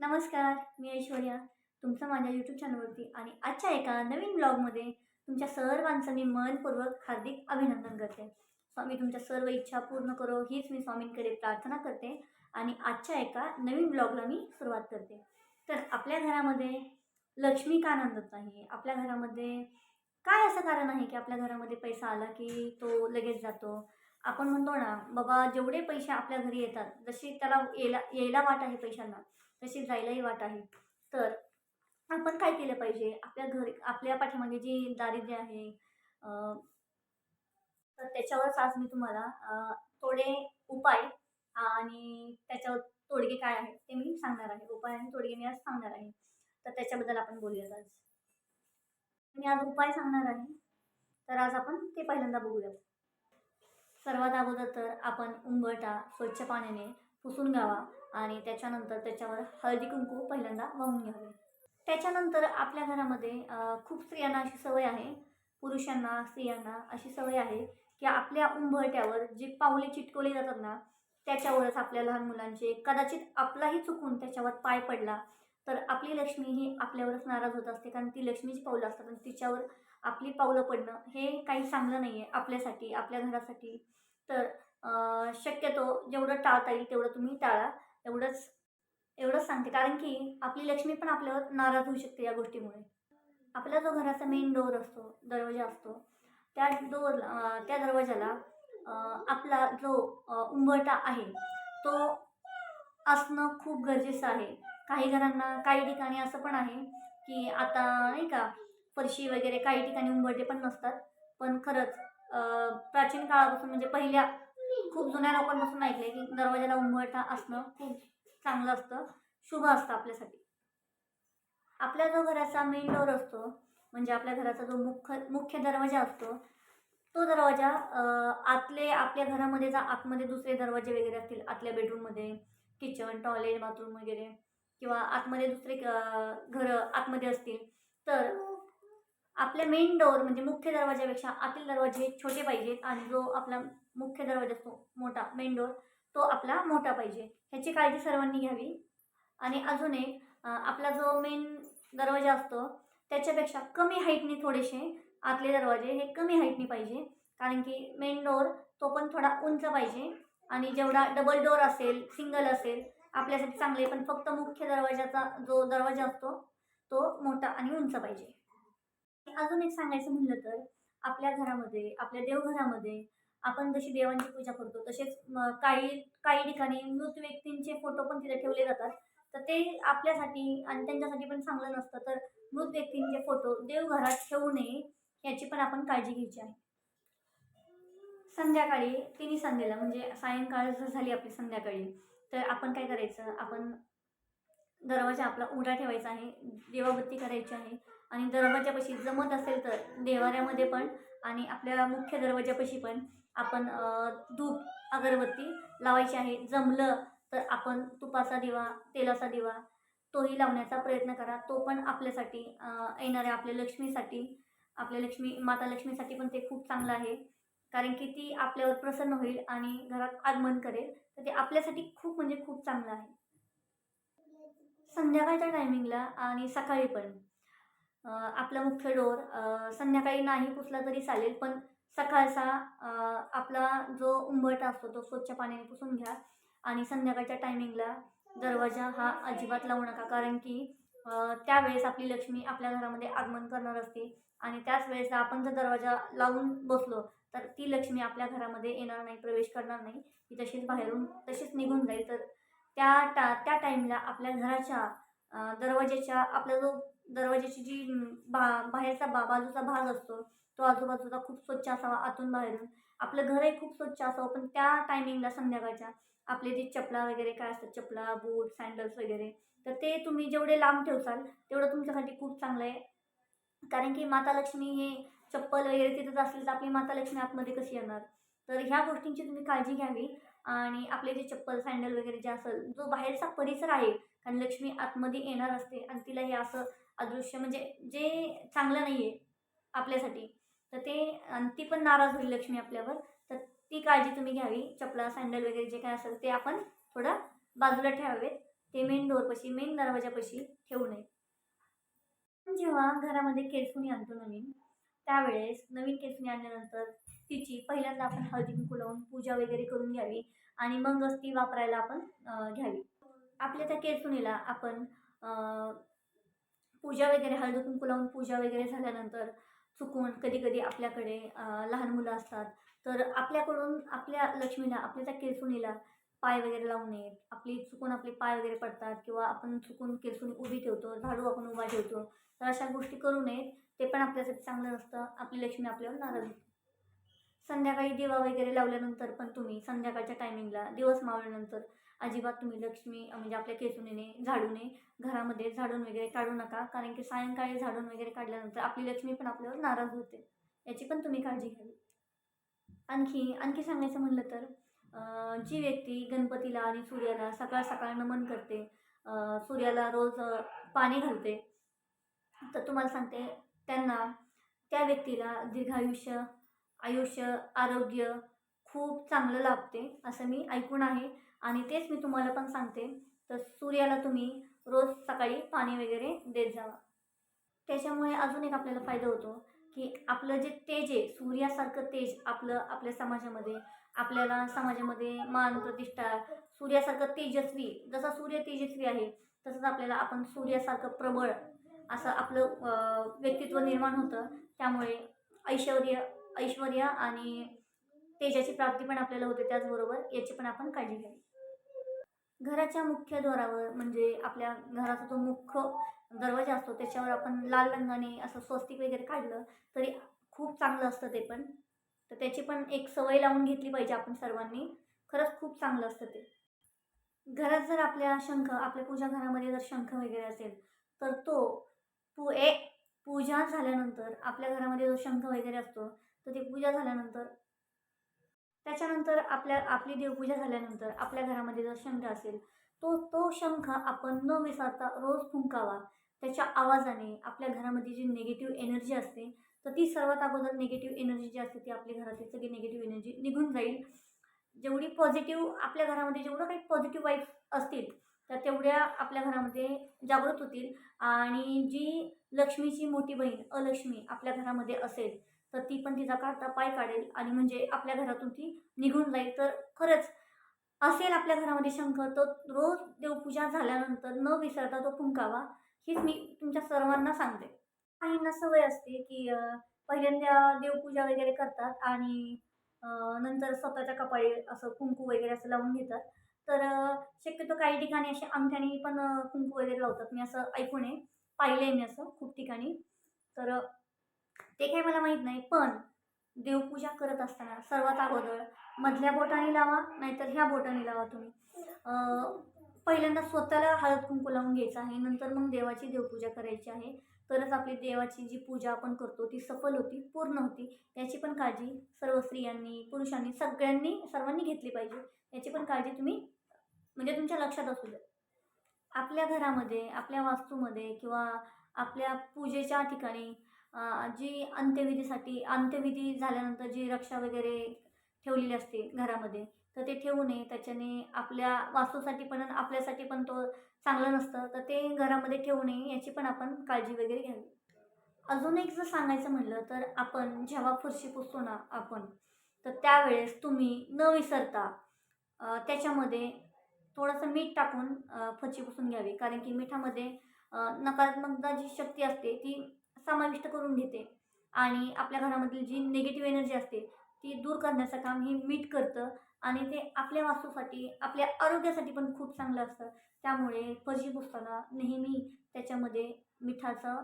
नमस्कार मी ऐश्वर्या. तुमचं माझ्या यूट्यूब चॅनलवरती आणि आजच्या एका नवीन ब्लॉगमध्ये तुमच्या सर्वांचं मी मनपूर्वक हार्दिक अभिनंदन करते. स्वामी तुमच्या सर्व इच्छा पूर्ण करो हीच मी स्वामींकडे प्रार्थना करते आणि आजच्या एका नवीन ब्लॉगला मी सुरुवात करते. तर आपल्या घरामध्ये लक्ष्मी का नांदत नाही आपल्या घरामध्ये काय असं कारण आहे की आपल्या घरामध्ये पैसा आला की तो लगेच जातो? आपण म्हणतो ना बाबा जेवढे पैसे आपल्या घरी येतात जशी त्याला यायला यायला वाट आहे पैशांना तशी जायलाही वाट आहे. तर आपण काय केलं पाहिजे? आपल्या घरी आपल्या पाठीमागे जी दारिद्र्य आहे तर त्याच्यावरच आज मी तुम्हाला थोडे उपाय आणि त्याच्यावर तोडगे काय आहेत ते मी सांगणार आहे. उपाय आणि तोडगे मी आज सांगणार आहे. तर त्याच्याबद्दल आपण बोलूयात आज. मी आज उपाय सांगणार आहे. तर आज आपण ते पहिल्यांदा बघूयात. सर्वात अगोदर तर आपण उंबरटा स्वच्छ पाण्याने पुसून घ्यावा. आणि त्याच्यानंतर त्याच्यावर हळदी कुंकू पहिल्यांदा वाहून घ्यावे. त्याच्यानंतर आपल्या घरामध्ये खूप स्त्रियांना अशी सवय आहे पुरुषांना स्त्रियांना अशी सवय आहे की आपल्या उंबरट्यावर जे पावले चिटकवली जातात ना त्याच्यावरच आपल्या लहान मुलांचे कदाचित आपलाही चुकून त्याच्यावर पाय पडला तर आपली लक्ष्मी ही आपल्यावरच नाराज होत असते. कारण ती लक्ष्मीची पावलं असतात आणि तिच्यावर आपली पावलं पडणं हे काही चांगलं नाही आहे आपल्यासाठी आपल्या घरासाठी. तर शक्यतो जेवढं टाळता येईल तेवढं तुम्ही टाळा. एवढंच एवढंच सांगते. कारण की आपली लक्ष्मी पण आपल्यावर नाराज होऊ शकते या गोष्टीमुळे. आपला जो घराचा मेन डोअर असतो दरवाजा असतो त्या डोअर त्या दरवाजाला आपला जो उंबरटा आहे तो असणं खूप गरजेचं आहे. काही घरांना काही ठिकाणी असं पण आहे की आता नाही का फरशी वगैरे काही ठिकाणी उंबरटे पण नसतात. पण खरंच प्राचीन काळापासून म्हणजे पहिल्या खूप जुन्या लोकांपासून ऐकले की दरवाजाला उंबरठा असणं खूप चांगलं असतं. शुभ असतं आपल्यासाठी. आपल्या जो घराचा मेन डोअर असतो म्हणजे आपल्या घराचा जो मुख्य मुख्य दरवाजा असतो तो दरवाजा आतले आपल्या घरामध्ये जा आतमध्ये दुसरे दरवाजे वगैरे असतील आतल्या बेडरूममध्ये किचन टॉयलेट बाथरूम वगैरे किंवा आतमध्ये दुसरे घरं आतमध्ये असतील तर आपल्या मेन डोअर म्हणजे मुख्य दरवाजापेक्षा आतील दरवाजे छोटे पाहिजेत आणि जो आपला मुख्य दरवाजा असतो मोठा मेन डोअर तो आपला मोठा पाहिजे. ह्याची काळजी सर्वांनी घ्यावी. आणि अजून एक आपला जो मेन दरवाजा असतो त्याच्यापेक्षा कमी हाईटने थोडेसे आतले दरवाजे हे कमी हाईटने पाहिजे. कारण की मेन डोअर तो पण थोडा उंच पाहिजे. आणि जेवढा डबल डोअर असेल सिंगल असेल आपल्यासाठी चांगले पण फक्त मुख्य दरवाजाचा जो दरवाजा असतो तो मोठा आणि उंच पाहिजे. अजून एक सांगायचं म्हणलं तर आपल्या घरामध्ये आपल्या देवघरामध्ये आपण जशी देवांची पूजा करतो तसेच काही काही ठिकाणी मृत व्यक्तींचे फोटो पण तिथे ठेवले जातात. तर ते आपल्यासाठी आणि त्यांच्यासाठी पण चांगलं नसतं. तर मृत व्यक्तींचे फोटो देवघरात ठेवू नये याची पण आपण काळजी घ्यायची आहे. संध्याकाळी तिन्ही संध्येला म्हणजे सायंकाळ जर झाली आपली संध्याकाळी तर आपण काय करायचं? आपण दरवाजा आपला उघडा ठेवायचा आहे देवाबत्ती करायची आहे. आणि दरवाजापाशी जमत असेल तर देवाऱ्यामध्ये पण आणि आपल्या मुख्य दरवाजापाशी पण आपण धूप अगरबत्ती लावायची आहे. जमलं तर आपण तुपाचा दिवा तेलाचा दिवा तोही लावण्याचा प्रयत्न करा. तो पण आपल्यासाठी येणाऱ्या आपल्या लक्ष्मीसाठी आपल्या लक्ष्मी माता लक्ष्मीसाठी पण ते खूप चांगलं आहे. कारण की ती आपल्यावर प्रसन्न होईल आणि घरात आगमन करेल. तर ते आपल्यासाठी खूप म्हणजे खूप चांगलं आहे. संध्याकाळच्या टायमिंगला आणि सकाळी पण. आपला मुख्य डोर संध्याकाळी नाही पुसला तरी चालेल पण सकाळचा आपला जो उंबरटा असतो तो स्वच्छ पाण्याने पुसून घ्या आणि संध्याकाळच्या टायमिंगला दरवाजा हा अजिबात लावू नका कारण की त्यावेळेस आपली लक्ष्मी आपल्या घरामध्ये आगमन करणार असते आणि त्याच वेळेस आपण जर दरवाजा लावून बसलो तर ती लक्ष्मी आपल्या घरामध्ये येणार नाही प्रवेश करणार नाही. ती तशीच बाहेरून तशीच निघून जाईल. तर त्या टा त्या टाईमला आपल्या घराच्या दरवाज्याच्या आपला जो दरवाज्याची जी बा बाहेरचा बा बाजूचा भाग असतो तो आजूबाजूचा खूप स्वच्छ असावा आतून बाहेरून. आपलं घरही खूप स्वच्छ असावं पण त्या टायमिंगला संध्याकाळच्या आपले जे चपला वगैरे काय असतात चपला बूट सँडल्स वगैरे तर ते तुम्ही जेवढे लांब ठेवसाल तेवढं तुमच्यासाठी खूप चांगलं आहे. कारण की माता लक्ष्मी हे चप्पल वगैरे तिथंच असेल तर आपली माता लक्ष्मी आतमध्ये कशी येणार? तर ह्या गोष्टींची तुम्ही काळजी घ्यावी. आणि आपले जे चप्पल सँडल वगैरे जे असेल जो बाहेरचा परिसर आहे कारण लक्ष्मी आतमध्ये येणार असते आणि तिला हे असं अदृश्य म्हणजे जे चांगलं नाही आहे आपल्यासाठी तर ते आणि ती पण नाराज होईल लक्ष्मी आपल्यावर तर ती काळजी तुम्ही घ्यावी. चपला सँडल वगैरे जे काय असेल ते आपण थोडं बाजूला ठेवावेत. ते मेन डोअरपाशी मेन दरवाजापाशी ठेवू नये. जेव्हा घरामध्ये केळफुणी आणतो नवीन त्यावेळेस नवीन केळफुणी आणल्यानंतर तिची पहिल्यांदा आपण हळदी कुंकू लावून पूजा वगैरे करून घ्यावी आणि मगच ती वापरायला आपण घ्यावी. आपल्या त्या केसुनीला आपण पूजा वगैरे हळदी कुंकू लावून पूजा वगैरे झाल्यानंतर चुकून कधी कधी आपल्याकडे लहान मुलं असतात. तर आपल्याकडून आपल्या लक्ष्मीला आपल्या त्या केसुनीला पाय वगैरे लावू नयेत. आपली चुकून आपले पाय वगैरे पडतात किंवा आपण चुकून केसुनी उभी ठेवतो झाडू आपण उभा ठेवतो तर अशा गोष्टी करू नयेत. ते पण आपल्यासाठी चांगलं नसतं. आपली लक्ष्मी आपल्यावर नाराज होते. संध्याकाळी दिवा वगैरे लावल्यानंतर पण तुम्ही संध्याकाळच्या टायमिंगला दिवस मावल्यानंतर अजिबात तुम्ही लक्ष्मी म्हणजे आपल्या केसुनीने झाडूने घरामध्ये झाडून वगैरे काढू नका. कारण की सायंकाळी झाडून वगैरे काढल्यानंतर आपली लक्ष्मी पण आपल्यावर नाराज होते. याची पण तुम्ही काळजी घ्यावी. आणखी आणखी सांगायचं म्हणलं तर जी व्यक्ती गणपतीला आणि सूर्याला सकाळ सकाळ नमन करते सूर्याला रोज पाणी घालते तर तुम्हाला सांगते त्यांना त्या व्यक्तीला दीर्घायुष्य आयुष्य आरोग्य खूप चांगलं लाभते असं मी ऐकून आहे. आणि तेच मी तुम्हाला पण सांगते. तर सूर्याला तुम्ही रोज सकाळी पाणी वगैरे देत जावा. त्याच्यामुळे अजून एक आपल्याला फायदा होतो की आपलं जे तेज आहे सूर्यासारखं तेज आपलं आपल्या समाजामध्ये आपल्याला समाजामध्ये मान प्रतिष्ठा सूर्यासारखं तेजस्वी जसा सूर्य तेजस्वी आहे तसंच आपल्याला आपण सूर्यासारखं प्रबळ असं आपलं व्यक्तित्व निर्माण होतं. त्यामुळे ऐश्वर्य ऐश्वर्या आणि तेजाची प्राप्ती पण आपल्याला होते त्याचबरोबर याची पण आपण काळजी घ्यावी. घराच्या मुख्य द्वारावर म्हणजे आपल्या घराचा जो मुख्य दरवाजा असतो त्याच्यावर आपण लाल रंगाने असं स्वस्तिक वगैरे काढलं तरी खूप चांगलं असतं ते पण. तर त्याची पण एक सवय लावून घेतली पाहिजे आपण सर्वांनी. खरंच खूप चांगलं असतं ते. घरात जर आपल्या शंख आपल्या पूजा घरामध्ये जर शंख वगैरे असेल तर तो पू ए पूजा झाल्यानंतर आपल्या घरामध्ये जो शंख वगैरे असतो तर ती पूजा झाल्यानंतर त्याच्यानंतर आपल्या आपली देवपूजा झाल्यानंतर आपल्या घरामध्ये जर शंख असेल तो तो शंख आपण न विसरता रोज फुंकावा. त्याच्या आवाजाने आपल्या घरामध्ये जी निगेटिव्ह एनर्जी असते तर ती सर्वात अगोदर निगेटिव्ह एनर्जी जी असते ती आपल्या घरातली सगळी निगेटिव्ह एनर्जी निघून जाईल. जेवढी पॉझिटिव्ह आपल्या घरामध्ये जेवढं काही पॉझिटिव्ह वाईफ असतील तर तेवढ्या आपल्या घरामध्ये जागृत होतील. आणि जी लक्ष्मीची मोठी बहीण अलक्ष्मी आपल्या घरामध्ये असेल तर ती पण तिचा काढता पाय काढेल आणि म्हणजे आपल्या घरातून ती निघून जाईल. तर खरंच असेल आपल्या घरामध्ये शंख तर रोज देवपूजा झाल्यानंतर न विसरता तो फुंकावा. हीच मी तुमच्या सर्वांना सांगते. काहींना सवय असते की पहिल्यांदा देवपूजा वगैरे करतात आणि नंतर स्वतःच्या कपाळी असं कुंकू वगैरे असं लावून घेतात. तर शक्यतो काही ठिकाणी असे अंगठ्याने पण कुंकू वगैरे लावतात. मी असं ऐकून आहे. पाहिलं आहे मी असं खूप ठिकाणी. तर ते काही मला माहीत नाही. पण देवपूजा करत असताना सर्वात अगोदर मधल्या बोटाने लावा नाहीतर ह्या बोटाने लावा तुम्ही. पहिल्यांदा स्वतःला हळद कुंकू लावून घ्यायचं आहे. नंतर मग देवाची देवपूजा करायची आहे. तरच आपली देवाची जी पूजा आपण करतो ती सफल होती पूर्ण होती. याची पण काळजी सर्व स्त्रियांनी पुरुषांनी सगळ्यांनी सर्वांनी घेतली पाहिजे. याची पण काळजी तुम्ही म्हणजे तुमच्या लक्षात असू द्या आपल्या घरामध्ये आपल्या वास्तूमध्ये किंवा आपल्या पूजेच्या ठिकाणी जी अंत्यविधीसाठी अंत्यविधी झाल्यानंतर जी रक्षा वगैरे ठेवलेली असते घरामध्ये तर ते ठेवू नये. त्याच्याने आपल्या वास्तूसाठी पण आपल्यासाठी पण तो चांगलं नसतं तर ते घरामध्ये ठेवू नये याची पण आपण काळजी वगैरे घ्यावी. अजून एक जर सांगायचं म्हणलं तर आपण जेव्हा फरशी पुसतो ना आपण तर त्यावेळेस तुम्ही न विसरता त्याच्यामध्ये थोडंसं मीठ टाकून फची पुसून घ्यावी. कारण की मिठामध्ये नकारात्मकता जी शक्ती असते ती समाविष्ट करून घेते. आणि आपल्या घरामधील जी निगेटिव्ह एनर्जी असते ती दूर करण्याचं काम हे मीठ करतं. आणि ते आपल्या वास्तूसाठी आपल्या आरोग्यासाठी पण खूप चांगलं असतं. त्यामुळे फरशी पुसताना नेहमी त्याच्यामध्ये मिठाचं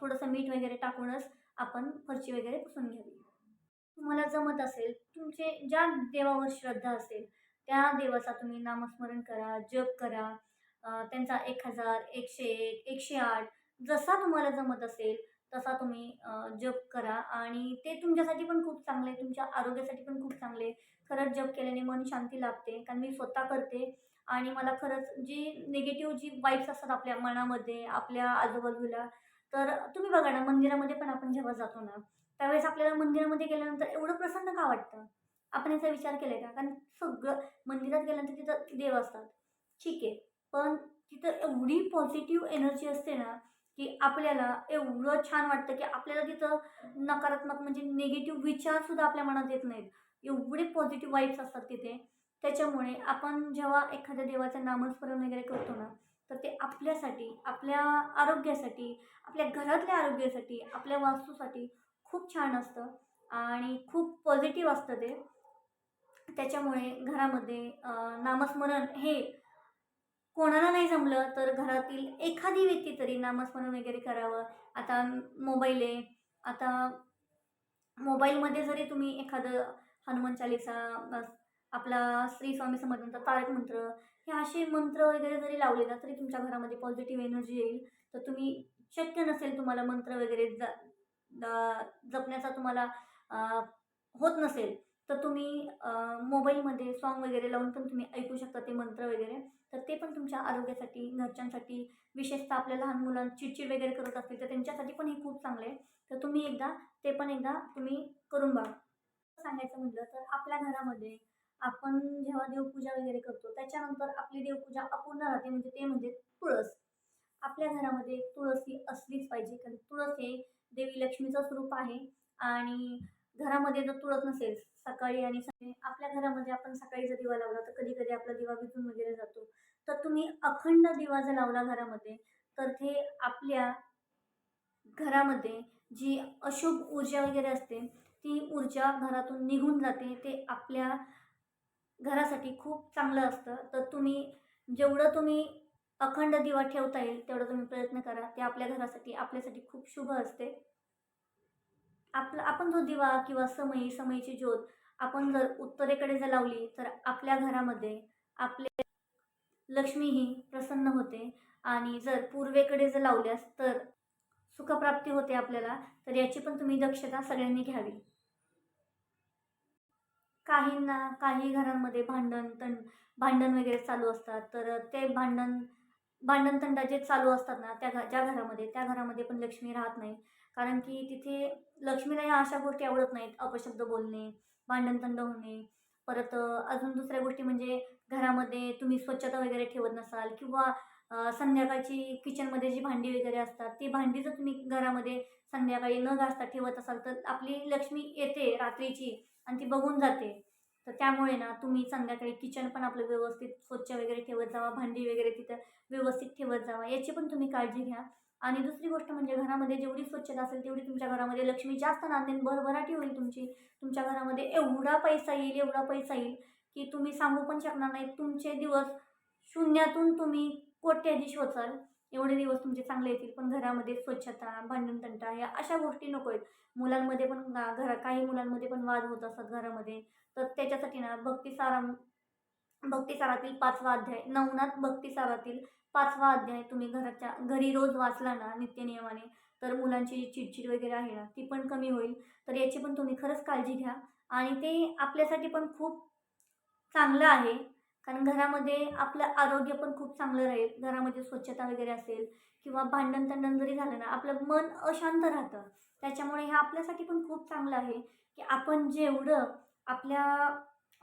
थोडंसं मीठ वगैरे टाकूनच आपण फरशी वगैरे पुसून घ्यावी. तुम्हाला जमत असेल तुमचे ज्या देवावर श्रद्धा असेल त्या देवाचा तुम्ही नामस्मरण करा जप करा. त्यांचा एक हजार एकशे एक एकशे आठ जसा तुम्हाला जमत असेल तसा तुम्ही जप करा. आणि ते तुमच्यासाठी पण खूप चांगलं आहे. तुमच्या आरोग्यासाठी पण खूप चांगले खरंच जप केल्याने मन शांती लाभते. कारण मी स्वतः करते. आणि मला खरंच जी निगेटिव्ह जी वाईब्स असतात आपल्या मनामध्ये आपल्या आजूबाजूला तर तुम्ही बघा ना मंदिरामध्ये पण आपण जेव्हा जातो ना त्यावेळेस आपल्याला मंदिरामध्ये गेल्यानंतर एवढं प्रसन्न का वाटतं? आपण याचा विचार केला आहे का? कारण सगळं मंदिरात गेल्यानंतर तिथं देव असतात. ठीक आहे. पण तिथं एवढी पॉझिटिव्ह एनर्जी असते ना की आपल्याला एवढं छान वाटतं की आपल्याला तिथं नकारात्मक म्हणजे निगेटिव्ह विचारसुद्धा आपल्या मनात येत नाहीत. एवढे पॉझिटिव्ह वाईब्स असतात तिथे. त्याच्यामुळे आपण जेव्हा एखाद्या देवाचं नामस्मरण वगैरे करतो ना तर ते आपल्यासाठी आपल्या आरोग्यासाठी आपल्या घरातल्या आरोग्यासाठी आपल्या वास्तूसाठी खूप छान असतं. आणि खूप पॉझिटिव्ह असतं ते. त्याच्यामुळे घरामध्ये नामस्मरण हे कोणाला नाही जमलं तर घरातील एखादी व्यक्ती तरी नामस्मरण वगैरे करावं. आता मोबाईल आहे. आता मोबाईलमध्ये जरी तुम्ही एखादं हनुमान चालिसा बस आपला श्री स्वामी समर्थांचा तारक मंत्र हे असे मंत्र वगैरे जरी लावले ना तरी तुमच्या घरामध्ये पॉझिटिव्ह एनर्जी येईल. तर तुम्ही शक्य नसेल तुम्हाला मंत्र वगैरे ज जपण्याचा तुम्हाला होत नसेल. तर तुम्ही मोबाईलमध्ये सॉन्ग वगैरे लावून पण तुम्ही ऐकू शकता ते मंत्र वगैरे. तर ते पण तुमच्या आरोग्यासाठी घरच्यांसाठी विशेषतः आपल्या लहान मुलांना चिडचिड वगैरे करत असतील तर त्यांच्यासाठी पण हे खूप चांगलं आहे. तर तुम्ही एकदा ते पण एकदा तुम्ही करून बघा. सांगायचं म्हटलं तर आपल्या घरामध्ये आपण जेव्हा देवपूजा वगैरे करतो त्याच्यानंतर आपली देवपूजा अपूर्ण राहते म्हणजे ते म्हणजे तुळस. आपल्या घरामध्ये तुळस ही असलीच पाहिजे कारण तुळस हे देवी लक्ष्मीचं स्वरूप आहे. आणि घरामध्ये जर तुळस नसेल सकाळी आणि आपल्या घरामध्ये आपण सकाळी जर दिवा लावला तर कधी कधी आपला दिवा विकून वगैरे जातो. तर तुम्ही अखंड दिवा जर लावला घरामध्ये तर ते आपल्या घरामध्ये जी अशुभ ऊर्जा वगैरे असते ती ऊर्जा घरातून निघून जाते. ते आपल्या घरासाठी खूप चांगलं असतं. तर तुम्ही जेवढं तुम्ही अखंड दिवा ठेवता येईल तेवढा तुम्ही प्रयत्न करा. ते आपल्या घरासाठी आपल्यासाठी खूप शुभ असते. आपला आपण जो दिवा किंवा समयी समयीची ज्योत आपण जर उत्तरेकडे जर लावली तर आपल्या घरामध्ये आपले लक्ष्मी ही प्रसन्न होते. आणि जर पूर्वेकडे जर लावल्यास तर सुखप्राप्ती होते आपल्याला. तर याची पण तुम्ही दक्षता सगळ्यांनी घ्यावी. काहींना काही घरांमध्ये भांडण तण भांडण वगैरे चालू असतात. तर ते भांडण भांडण तंडा जे चालू असतात ना त्या घ ज्या घरामध्ये त्या घरामध्ये पण लक्ष्मी राहत नाही. कारण की तिथे लक्ष्मीला ह्या अशा गोष्टी आवडत नाहीत. अपशब्द बोलणे भांडणतंड होणे परत अजून दुसऱ्या गोष्टी म्हणजे घरामध्ये तुम्ही स्वच्छता वगैरे ठेवत नसाल किंवा संध्याकाळची किचनमध्ये जी भांडी वगैरे असतात ती भांडी जर तुम्ही घरामध्ये संध्याकाळी न घासता ठेवत असाल तर आपली लक्ष्मी येते रात्रीची आणि ती बघून जाते. तर त्यामुळे ना तुम्ही संध्याकाळी किचन पण आपलं व्यवस्थित स्वच्छ वगैरे ठेवत जावा भांडी वगैरे तिथं व्यवस्थित ठेवत जावा याची पण तुम्ही काळजी घ्या. आणि दुसरी गोष्ट म्हणजे घरामध्ये जेवढी स्वच्छता असेल तेवढी तुमच्या घरामध्ये लक्ष्मी जास्त नांदेन भरभराटी होईल तुमची. तुमच्या घरामध्ये एवढा पैसा येईल एवढा पैसा येईल की तुम्ही सांगू पण शकणार नाही. तुमचे दिवस शून्यातून तुम्ही कोट्याधीश होचाल एवढे दिवस तुमचे चांगले येतील पण घरामध्ये स्वच्छता भांडणतंटा या अशा गोष्टी नको आहेत. मुलांमध्ये पण घरा काही मुलांमध्ये पण वाद होत असतात घरामध्ये. तर त्याच्यासाठी ना भक्तिसारा भक्तिसारातील पाचवा अध्याय नवनाथ भक्तिसारातील पाचवा अध्याय तुम्ही घराच्या घरी रोज वाचला ना नित्यनियमाने तर मुलांची जी चिडचिड वगैरे आहे ना ती पण कमी होईल. तर याची पण तुम्ही खरंच काळजी घ्या. आणि ते आपल्यासाठी पण खूप चांगलं आहे. कारण घरामध्ये आपलं आरोग्य पण खूप चांगलं राहील. घरामध्ये स्वच्छता वगैरे असेल किंवा भांडण तंडण जरी झालं ना आपलं मन अशांत राहतं. त्याच्यामुळे हे आपल्यासाठी पण खूप चांगलं आहे की आपण जेवढं आपल्या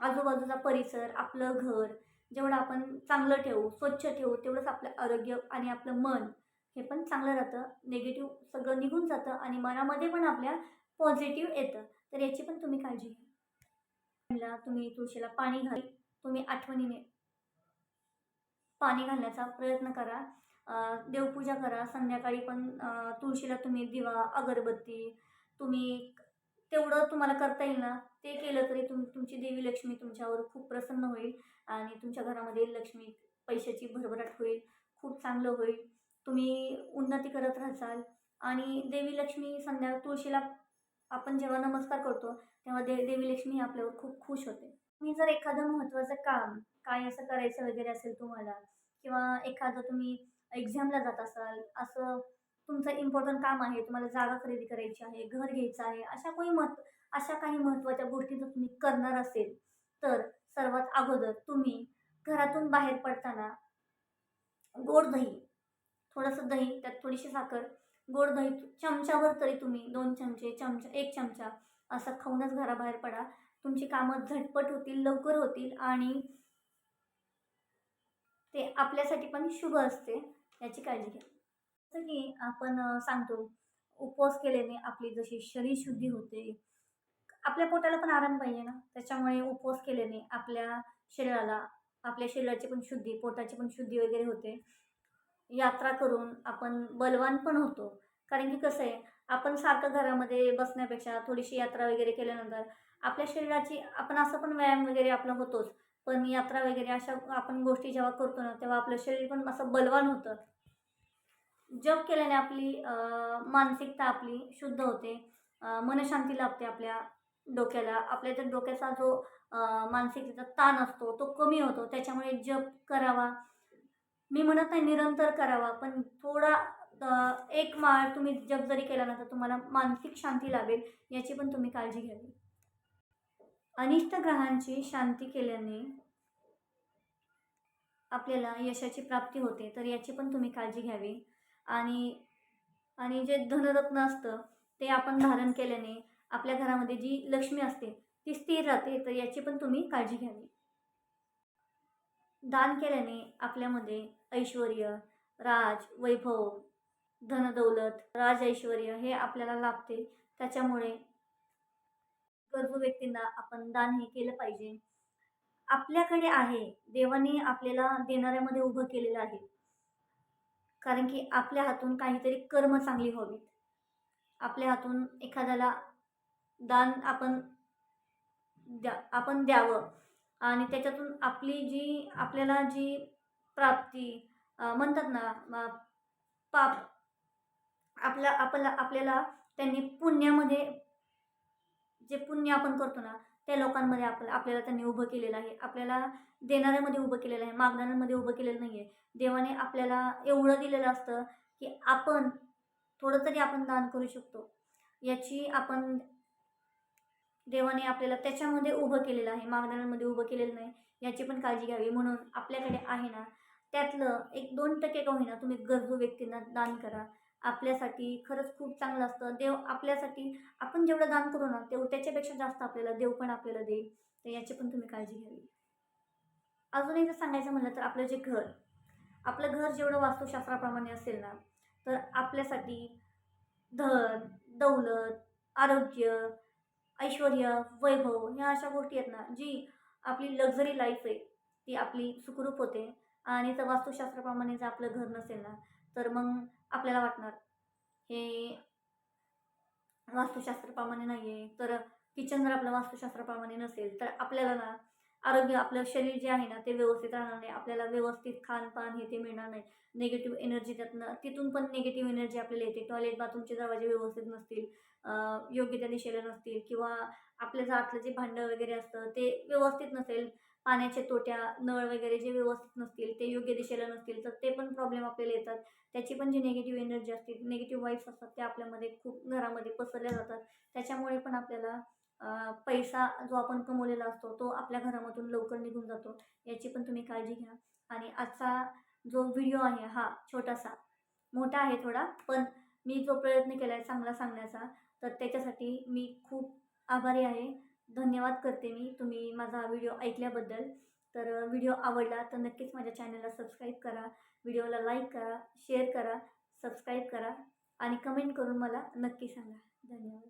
आजूबाजूचा परिसर आपलं घर जेवढं आपण चांगलं ठेवू स्वच्छ ठेवू तेवढंच आपलं आरोग्य आणि आपलं मन हे पण चांगलं राहतं. निगेटिव्ह सगळं निघून जातं आणि मनामध्ये पण आपल्या पॉझिटिव्ह येतं. तर याची पण तुम्ही काळजी घ्या. तुम्ही तुळशीला पाणी घाल तुम्ही आठवणीने पाणी घालण्याचा प्रयत्न करा. देवपूजा करा. संध्याकाळी पण तुळशीला तुम्ही दिवा अगरबत्ती तुम्ही तेवढं तुम्हाला करता येईल ना? ते केलं तरी तुम तुमची देवी लक्ष्मी तुमच्यावर खूप प्रसन्न होईल आणि तुमच्या घरामध्ये लक्ष्मी पैशाची भरभराट होईल खूप चांगलं होईल. तुम्ही उन्नती करत राहाल आणि देवी लक्ष्मी संध्या तुळशीला आपण जेव्हा नमस्कार करतो तेव्हा दे देवी लक्ष्मी आपल्यावर खूप खुश होते. तुम्ही जर एखादं महत्त्वाचं काम काय असं करायचं वगैरे असेल तुम्हाला किंवा एखादं तुम्ही एक्झामला जात असाल असं तुमचं इम्पॉर्टंट काम आहे तुम्हाला जागा खरेदी करायची आहे घर घ्यायचं आहे अशा कोणी महत्त्व अशा काही महत्त्वाच्या गोष्टी जर तुम्ही करणार असेल तर सर्वात अगोदर तुम्ही घरातून बाहेर पडताना गोड दही थोडंसं दही त्यात थोडीशी साखर गोड दही चमच्यावर तरी तुम्ही दोन चमचे चमचा एक चमचा असं खाऊनच घराबाहेर पडा. तुमची कामं झटपट होतील लवकर होतील आणि ते आपल्यासाठी पण शुभ असते याची काळजी घ्या. जसं की आपण सांगतो उपवास केल्याने आपली जशी शरीर शुद्धी होते आपल्या पोटाला पण आराम पाहिजे ना. त्याच्यामुळे उपवास केल्याने आपल्या शरीराला आपल्या शरीराची पण शुद्धी पोटाची पण शुद्धी वगैरे होते. यात्रा करून आपण बलवान पण होतो. कारण की कसं आहे आपण सारखं घरामध्ये बसण्यापेक्षा थोडीशी यात्रा वगैरे केल्यानंतर आपल्या शरीराची आपण असं पण व्यायाम वगैरे आपला होतोच. पण यात्रा वगैरे अशा आपण गोष्टी जेव्हा करतो ना तेव्हा आपलं शरीर पण असं बलवान होतं. जप केल्याने आपली मानसिकता आपली शुद्ध होते. मनशांती लाभते आपल्या डोक्याला आपल्या जर डोक्याचा जो मानसिकतेचा ताण असतो तो कमी होतो. त्याच्यामुळे जप करावा. मी म्हणत नाही निरंतर करावा पण थोडा एक माळ तुम्ही जप जरी केला ना तर तुम्हाला मानसिक शांती लाभेल याची पण तुम्ही काळजी घ्यावी. अनिष्ट ग्रहांची शांती केल्याने आपल्याला यशाची प्राप्ती होते तर याची पण तुम्ही काळजी घ्यावी. आणि आणि जे धनरत्न असतं ते आपण धारण केल्याने आपल्या घरामध्ये जी लक्ष्मी असते ती स्थिर राहते तर याची पण तुम्ही काळजी घ्यावी. दान केल्याने आपल्यामध्ये ऐश्वर राज वैभव धनदौलत राज ऐश्वर हे आपल्याला लाभते. त्याच्यामुळे गरजू व्यक्तींना आपण दान हे केलं पाहिजे. आपल्याकडे आहे देवाने आपल्याला देणाऱ्यामध्ये उभं केलेलं आहे. कारण की आपल्या हातून काहीतरी कर्म चांगली व्हावीत. आपल्या हातून एखाद्याला दान आपण द्या आपण द्यावं. आणि त्याच्यातून आपली जी आपल्याला जी प्राप्ती म्हणतात ना पाप आपल्या आपला आपल्याला त्यांनी पुण्यामध्ये जे पुण्य आपण करतो ना त्या लोकांमध्ये आपल्या आपल्याला त्यांनी उभं केलेलं आहे. आपल्याला देणाऱ्यामध्ये उभं केलेलं आहे मागणाऱ्यांमध्ये उभं केलेलं नाही आहे देवाने आपल्याला एवढं दिलेलं असतं की आपण थोडं तरी आपण दान करू शकतो. याची आपण देवाने आपल्याला त्याच्यामध्ये उभं केलेलं आहे मागणाऱ्यांमध्ये उभं केलेलं नाही याची पण काळजी घ्यावी. म्हणून आपल्याकडे आहे ना त्यातलं एक दोन टक्के का होईना तुम्ही गरजू व्यक्तींना दान करा. आपल्यासाठी खरंच खूप चांगलं असतं. देव आपल्यासाठी आपण जेवढं दान करू ना तेवढं त्याच्यापेक्षा जास्त आपल्याला देव पण आपल्याला देईल. तर याची पण तुम्ही काळजी घ्यावी. अजूनही जर सांगायचं म्हणलं तर आपलं जे घर आपलं घर जेवढं वास्तुशास्त्राप्रमाणे असेल ना तर आपल्यासाठी धन दौलत आरोग्य ऐश्वर वैभव ह्या अशा गोष्टी आहेत ना जी आपली लक्झरी लाईफ आहे ती आपली सुखरूप होते. आणि जर वास्तुशास्त्राप्रमाणे जर आपलं घर नसेल ना तर मग आपल्याला वाटणार हे वास्तुशास्त्राप्रमाणे नाही आहे तर किचन जर आपलं वास्तुशास्त्राप्रमाणे नसेल तर आपल्याला ना आरोग्य आपलं शरीर जे आहे ना ते व्यवस्थित राहणार नाही. आपल्याला व्यवस्थित खानपान हे ते मिळणार नाही. निगेटिव्ह एनर्जी त्यातनं तिथून पण निगेटिव्ह एनर्जी आपल्याला येते. टॉयलेट बाथरूमचे दरवाजे व्यवस्थित नसतील. योग्य त्या दिशेला नसतील किंवा आपल्या जे आतलं जे भांडं वगैरे असतं ते व्यवस्थित नसेल पाण्याच्या तोट्या नळ वगैरे जे व्यवस्थित नसतील ते योग्य दिशेला नसतील तर ते पण प्रॉब्लेम आपल्याला येतात. त्याची पण जी निगेटिव्ह एनर्जी असते नेगेटिव्ह वाईब्स असतात त्या आपल्यामध्ये खूप घरामध्ये पसरल्या जातात. त्याच्यामुळे पण आपल्याला पैसा जो आपण कमवलेला असतो तो आपल्या घरामधून लवकर निघून जातो. याची पण तुम्ही काळजी घ्या. आणि आजचा जो व्हिडिओ आहे हा छोटासा मोठा आहे थोडा पण मी जो प्रयत्न केला आहे चांगला सांगण्याचा तर त्याच्यासाठी मी खूप आभारी आहे. धन्यवाद करते मी तुम्ही माझा व्हिडिओ ऐकल्याबद्दल. तर व्हिडिओ आवडला तर नक्कीच माझ्या चॅनलला सबस्क्राईब करा. व्हिडिओला लाईक करा शेअर करा सबस्क्राईब करा आणि कमेंट करून मला नक्की सांगा. धन्यवाद.